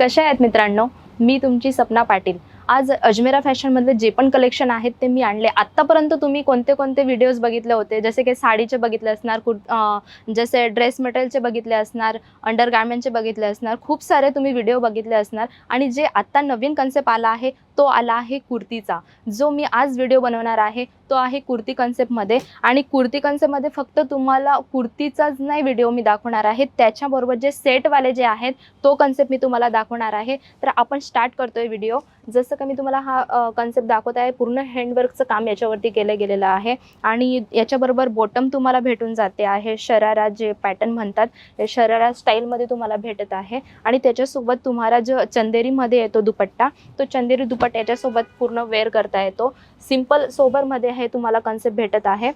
कशा आहेत मित्रांनो? मी तुमची सपना पाटील. आज अजमेरा फॅशनमधले जे पण कलेक्शन आहेत ते मी आणले. आत्तापर्यंत तुम्ही कोणते कोणते व्हिडिओज बघितले होते? जसे की साडीचे बघितले असणार कुर् जसे ड्रेस मटेरियलचे बघितले असणार अंडर गार्मेंटचे बघितले असणार खूप सारे तुम्ही व्हिडिओ बघितले असणार. आणि जे आत्ता नवीन कन्सेप्ट आला आहे तो आला आहे कुर्तीचा. जो मी आज व्हिडिओ बनवणार आहे तो आहे कुर्ती कन्सेप्टमध्ये आणि कुर्ती कन्सेप्टमध्ये फक्त तुम्हाला कुर्तीचाच नाही व्हिडिओ मी दाखवणार आहे त्याच्याबरोबर जे सेटवाले जे आहेत तो कन्सेप्ट मी तुम्हाला दाखवणार आहे. तर आपण स्टार्ट करतोय व्हिडिओ जसं का मी तुम्हाला हा कन्सेप्ट दाखवत आहे. पूर्ण हँडवर्कचं काम याच्यावरती केलं गेलेलं आहे. आणि याच्याबरोबर बॉटम तुम्हाला भेटून जाते आहे. शरारा जे पॅटर्न म्हणतात ते शरारा स्टाईलमध्ये तुम्हाला भेटत आहे. आणि त्याच्यासोबत तुम्हाला जो चंदेरीमध्ये येतो दुपट्टा तो चंदेरी दुपट्टा याच्यासोबत पूर्ण वेअर करता येतो. सिंपल सोबरमध्ये हे तुम्हाला कन्सेप्ट भेटत आहे.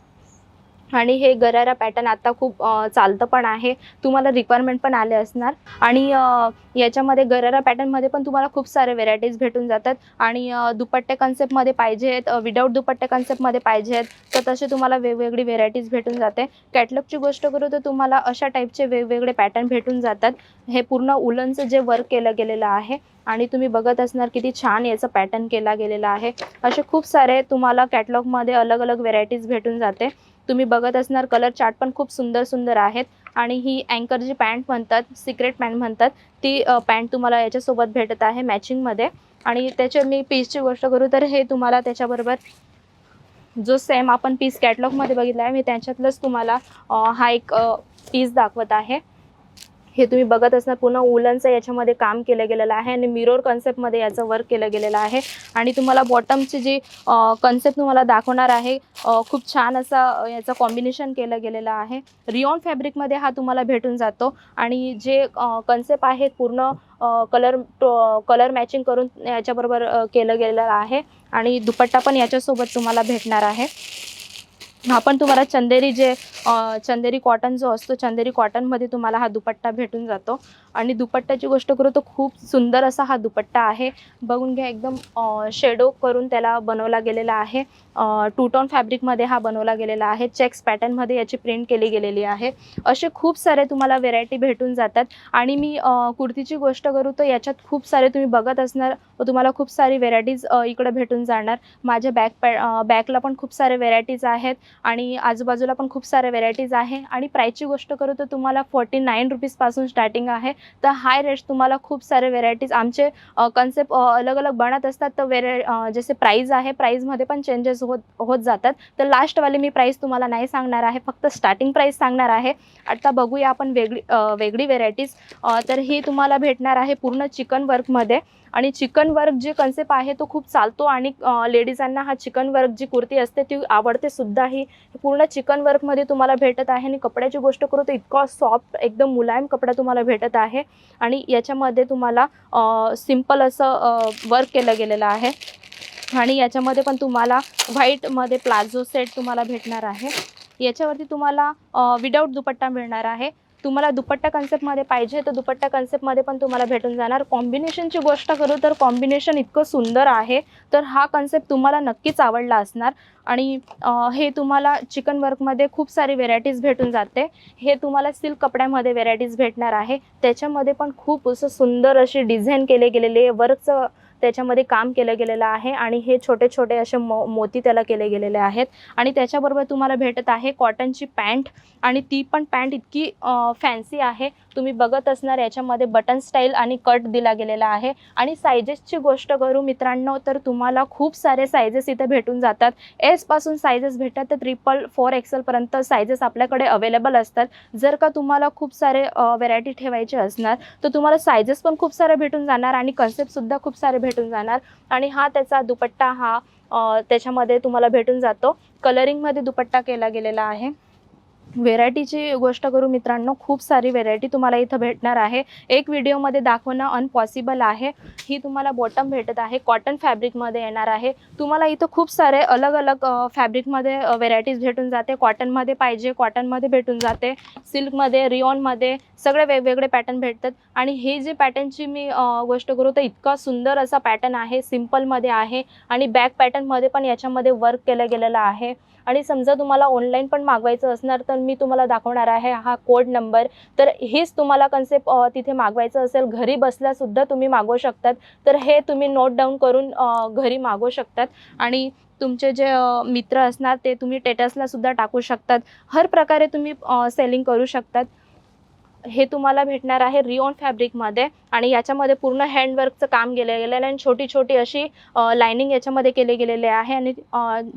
आणि हे गरारा पॅटर्न आता खूप चालतं पण आहे. तुम्हाला रिक्वायरमेंट पण आले असणार. आणि याच्यामध्ये गरारा पॅटर्नमध्ये पण तुम्हाला खूप सारे व्हेरायटीज भेटून जातात. आणि दुपट्टे कन्सेप्टमध्ये पाहिजेत विदाऊट दुपट्टे कन्सेप्टमध्ये पाहिजेत तर तसे तुम्हाला वेगवेगळी व्हेरायटीज भेटून जाते. कॅटलॉगची गोष्ट करू तर तुम्हाला अशा टाईपचे वेगवेगळे पॅटर्न भेटून जातात. हे पूर्ण उलनचं जे वर्क केलं गेलेलं आहे आणि तुम्ही बघत असणार किती छान याचं पॅटर्न केला गेलेला आहे. असे खूप सारे तुम्हाला कॅटलॉगमध्ये अलग अलग व्हेरायटीज भेटून जाते. तुम्ही बघत असणार कलर चार्ट पण खूप सुंदर सुंदर आहेत. आणि ही अँकर जी पॅन्ट म्हणतात सिक्रेट पॅन्ट म्हणतात ती पॅन्ट तुम्हाला याच्यासोबत भेटत आहे मॅचिंगमध्ये आणि त्याच्या मी पीसची गोष्ट करू तर हे तुम्हाला त्याच्याबरोबर जो सेम आपण पीस कॅटलॉगमध्ये बघितला आहे मी त्याच्यातलंच तुम्हाला हा एक पीस दाखवत आहे. हे तुम्ही बघत असणार पूर्ण उलनचं याच्यामध्ये काम केलं गेलेलं आहे आणि मिरोर कन्सेप्टमध्ये याचं वर्क केलं गेलेलं आहे. आणि तुम्हाला बॉटमची जी कन्सेप्ट तुम्हाला दाखवणार आहे खूप छान असा याचं कॉम्बिनेशन केलं गेलेलं आहे. रिओन फॅब्रिकमध्ये हा तुम्हाला भेटून जातो. आणि जे कन्सेप्ट आहे पूर्ण कलर कलर मॅचिंग करून याच्याबरोबर केलं गेलेलं आहे. आणि दुपट्टा पण याच्यासोबत तुम्हाला भेटणार आहे. हा पण तुम्हाला चंदेरी जे चंदेरी कॉटन जो असतो चंदेरी कॉटनमध्ये तुम्हाला हा दुपट्टा भेटून जातो. आणि दुपट्ट्याची गोष्ट करू तर खूप सुंदर असा हा दुपट्टा आहे. बघून घ्या एकदम शेडो करून त्याला बनवला गेलेला आहे. टूटॉन फॅब्रिकमध्ये हा बनवला गेलेला आहे. चेक्स पॅटर्नमध्ये याची प्रिंट केली गेलेली आहे. असे खूप सारे तुम्हाला व्हेरायटी भेटून जातात. आणि मी कुर्तीची गोष्ट करू तर याच्यात खूप सारे तुम्ही बघत असणार व तुम्हाला खूप सारी व्हेरायटीज इकडे भेटून जाणार. माझ्या बॅक पॅ बॅकला पण खूप सारे व्हेरायटीज आहेत. आणि आजूबाजूला पण खूप सारे व्हेरायटीज आहे. आणि प्राईसची गोष्ट करू तर तुम्हाला फोर्टी नाईन रुपीजपासून स्टार्टिंग आहे. तर हाय रेट्स तुम्हाला खूप सारे व्हेरायटीज आमचे कन्सेप्ट अलग अलग बनत असतात. तर वेरे जसे प्राईज आहे प्राईजमध्ये पण चेंजेस होत होत जातात. तर लास्टवाली मी प्राईस तुम्हाला नाही सांगणार आहे. फक्त स्टार्टिंग प्राईस सांगणार आहे. आता बघूया आपण वेगळी वेगळी व्हेरायटीज तर ही तुम्हाला भेटणार आहे पूर्ण चिकन वर्कमध्ये आणि चिकन वर्क जे कन्सेप्ट आहे तो खूप चालतो. आणि लेडीजांना हा चिकन वर्क जी कुर्ती असते ती आवडते सुद्धा ही. पूर्ण चिकन वर्कमध्ये तुम्हाला तुम्हाला भेटत आहे आणि कपड्याची गोष्ट करू तर इतका सॉफ्ट एकदम मुलायम कपडा तुम्हाला भेटत आहे. आणि याच्यामध्ये तुम्हाला सिंपल असं वर्क केलं गेलेलं आहे. आणि याच्यामध्ये पण तुम्हाला व्हाईटमध्ये प्लाझो सेट तुम्हाला भेटणार आहे. याच्यावरती तुम्हाला विदाऊट दुपट्टा मिळणार आहे. तुम्हाला दुपट्टा कन्सेप्टमध्ये पाहिजे तर दुपट्टा कन्सेप्टमध्ये पण तुम्हाला भेटून जाणार. कॉम्बिनेशनची गोष्ट करू तर कॉम्बिनेशन इतकं सुंदर आहे तर हा कन्सेप्ट तुम्हाला नक्कीच आवडला असणार. आणि हे तुम्हाला चिकन वर्कमध्ये खूप सारी व्हेरायटीज भेटून जाते. हे तुम्हाला सिल्क कपड्यामध्ये व्हेरायटीज भेटणार आहे. त्याच्यामध्ये पण खूप असं सुंदर असे डिझाईन केले गेलेले वर्कचं त्याच्यामध्ये काम केलं गेलेलं आहे आणि हे छोटे छोटे असे मो मोती त्याला केले गेलेले आहेत. आणि त्याच्याबरोबर तुम्हाला भेटत आहे कॉटनची पॅन्ट आणि ती पण पॅन्ट इतकी फॅन्सी आहे. तुम्ही बघत असणार याच्यामध्ये बटन स्टाईल आणि कट दिला गेलेला आहे. आणि सायजेसची गोष्ट करू मित्रांनो तर तुम्हाला खूप सारे सायजेस इथे भेटून जातात. एसपासून सायजेस भेटतात तर ट्रिपल फोर एक्सेलपर्यंत सायजेस आपल्याकडे अवेलेबल असतात. जर का तुम्हाला खूप सारे व्हेरायटी ठेवायचे असणार तर तुम्हाला सायजेस पण खूप सारे भेटून जाणार आणि कन्सेप्टसुद्धा खूप सारे भेट भेटून जाणार. आणि हा त्याचा दुपट्टा हा त्याच्यामध्ये तुम्हाला भेटून जातो. कलरिंगमध्ये दुपट्टा केला गेलेला आहे. व्हेरायटीची गोष्ट करू मित्रांनो खूप सारी व्हेरायटी तुम्हाला इथं भेटणार आहे. एक व्हिडिओमध्ये दाखवणं अनपॉसिबल आहे. ही तुम्हाला बॉटम भेटत आहे. कॉटन फॅब्रिकमध्ये येणार आहे. तुम्हाला इथं खूप सारे अलग अलग फॅब्रिकमध्ये व्हेरायटीज भेटून जाते. कॉटनमध्ये पाहिजे कॉटनमध्ये भेटून जाते. सिल्कमध्ये रिओनमध्ये सगळे वेगवेगळे पॅटर्न भेटतात. आणि हे जे पॅटर्नची मी गोष्ट करू तर इतका सुंदर असा पॅटर्न आहे. सिम्पलमध्ये आहे. आणि बॅक पॅटर्नमध्ये पण याच्यामध्ये वर्क केलं गेलेलं आहे. आणि समजा तुम्हाला ऑनलाईन पण मागवायचं असणार तर मी तुम्हाला दाखवणार आहे हा कोड नंबर तर हेच तुम्हाला कन्सेप्ट तिथे मागवायचं असेल घरी बसल्यासुद्धा तुम्ही मागवू शकतात. तर हे तुम्ही नोट डाऊन करून घरी मागवू शकतात. आणि तुमचे जे मित्र असणार ते तुम्ही टेटसला सुद्धा टाकू शकतात. हर प्रकारे तुम्ही सेलिंग करू शकतात. हे तुम्हाला भेटणार आहे रिओन फॅब्रिकमध्ये आणि याच्यामध्ये पूर्ण हँडवर्कचं काम केलं गेलेलं आहे. आणि छोटी छोटी अशी लायनिंग याच्यामध्ये केले गेलेले आहे. आणि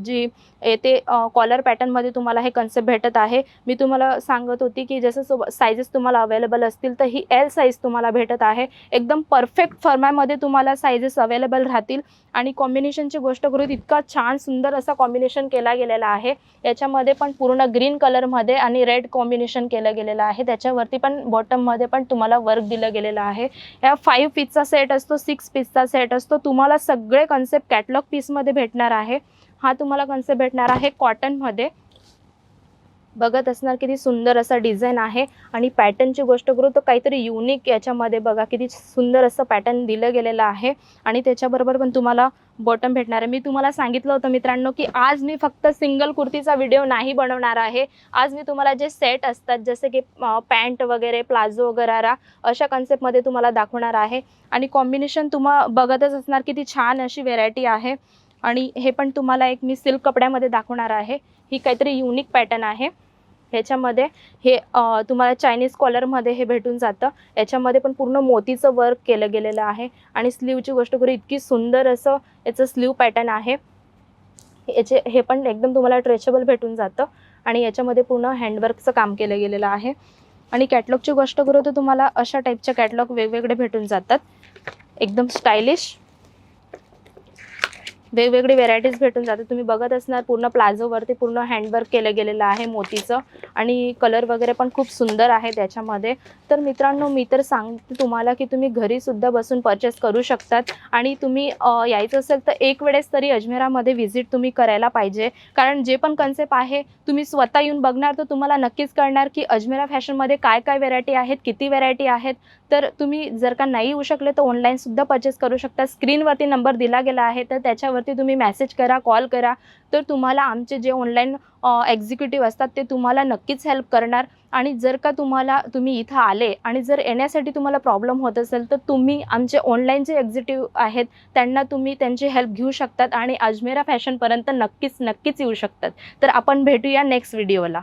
जी येते कॉलर पॅटर्नमध्ये तुम्हाला हे कन्सेप्ट भेटत आहे. मी तुम्हाला सांगत होती की जसं सो सायझेस तुम्हाला अवेलेबल असतील तर ही एल साईज तुम्हाला भेटत आहे. एकदम परफेक्ट फर्मामध्ये तुम्हाला सायझेस अवेलेबल राहतील. आणि कॉम्बिनेशनची गोष्ट करू इतका छान सुंदर असा कॉम्बिनेशन केला गेलेला आहे. याच्यामध्ये पण पूर्ण ग्रीन कलरमध्ये आणि रेड कॉम्बिनेशन केलं गेलेलं आहे. त्याच्यावरती पण बॉटममध्ये पण तुम्हाला वर्क दिलं गेलेलं आहे. या फाईव्ह पीसचा सेट असतो सिक्स पीसचा सेट असतो. तुम्हाला सगळे कन्सेप्ट कॅटलॉग पीसमध्ये भेटणार आहे. हा तुम्हाला कन्सेप्ट भेटणार आहे कॉटनमध्ये बघत असणार किती सुंदर असा डिझाईन आहे. आणि पॅटर्नची गोष्ट करू तर काहीतरी युनिक याच्यामध्ये बघा किती सुंदर असं पॅटर्न दिलं गेलेलं आहे. आणि त्याच्याबरोबर पण तुम्हाला बॉटम भेटणार आहे. मी तुम्हाला सांगितलं होतं मित्रांनो की आज मी फक्त सिंगल कुर्तीचा व्हिडिओ नाही बनवणार आहे. आज मी तुम्हाला जे सेट असतात जसे की पॅन्ट वगैरे प्लाझो वगैरे अशा कन्सेप्टमध्ये तुम्हाला दाखवणार आहे. आणि कॉम्बिनेशन तुम्हा बघतच असणार किती छान अशी व्हेरायटी आहे. आणि हे पण तुम्हाला एक मी सिल्क कपड्यामध्ये दाखवणार आहे. ही काहीतरी युनिक पॅटर्न आहे. ह्याच्यामध्ये हे तुम्हाला चायनीज कॉलरमध्ये हे भेटून जातं. याच्यामध्ये पण पूर्ण मोतीचं वर्क केलं गेलेलं आहे. आणि स्लीवची गोष्ट करू इतकी सुंदर असं याचं स्लीव पॅटर्न आहे. याचे हे पण एकदम तुम्हाला ट्रेचेबल भेटून जातं. आणि याच्यामध्ये पूर्ण हँडवर्कचं काम केलं गेलेलं आहे. आणि कॅटलॉगची गोष्ट करू तर तुम्हाला अशा टाईपचे कॅटलॉग वेगवेगळे भेटून जातात. एकदम स्टायलिश वेगवेगळी व्हेरायटीज भेटून जाते. तुम्ही बघत असणार पूर्ण प्लाझोवरती पूर्ण हँडवर्क केलं गेलेलं आहे मोतीचं आणि कलर वगैरे पण खूप सुंदर आहे त्याच्यामध्ये. तर मित्रांनो मी तर सांगते तुम्हाला की तुम्ही घरीसुद्धा बसून परचेस करू शकतात आणि तुम्ही यायचं असेल तर एक वेळेस तरी अजमेरामध्ये व्हिजिट तुम्ही करायला पाहिजे. कारण जे पण कन्सेप्ट आहे तुम्ही स्वतः येऊन बघणार तर तुम्हाला नक्कीच कळणार की अजमेरा फॅशनमध्ये काय काय व्हेरायटी आहेत किती व्हेरायटी आहेत. तर तुम्ही जर का नाही येऊ शकले तर ऑनलाईनसुद्धा परचेस करू शकता. स्क्रीनवरती नंबर दिला गेला आहे तर त्याच्यावरती तुम्ही मेसेज करा कॉल करा. तर तुम्हाला आमचे जे ऑनलाईन एक्झिक्युटिव्ह असतात ते तुम्हाला नक्कीच हेल्प करणार. आणि जर का तुम्हाला तुम्ही इथं आले आणि जर येण्यासाठी तुम्हाला प्रॉब्लेम होत असेल तर तुम्ही आमचे ऑनलाईन जे एक्झिक्युटिव्ह आहेत त्यांना तुम्ही त्यांची हेल्प घेऊ शकतात आणि अजमेरा फॅशनपर्यंत नक्कीच नक्कीच येऊ शकतात. तर आपण भेटूया नेक्स्ट व्हिडिओला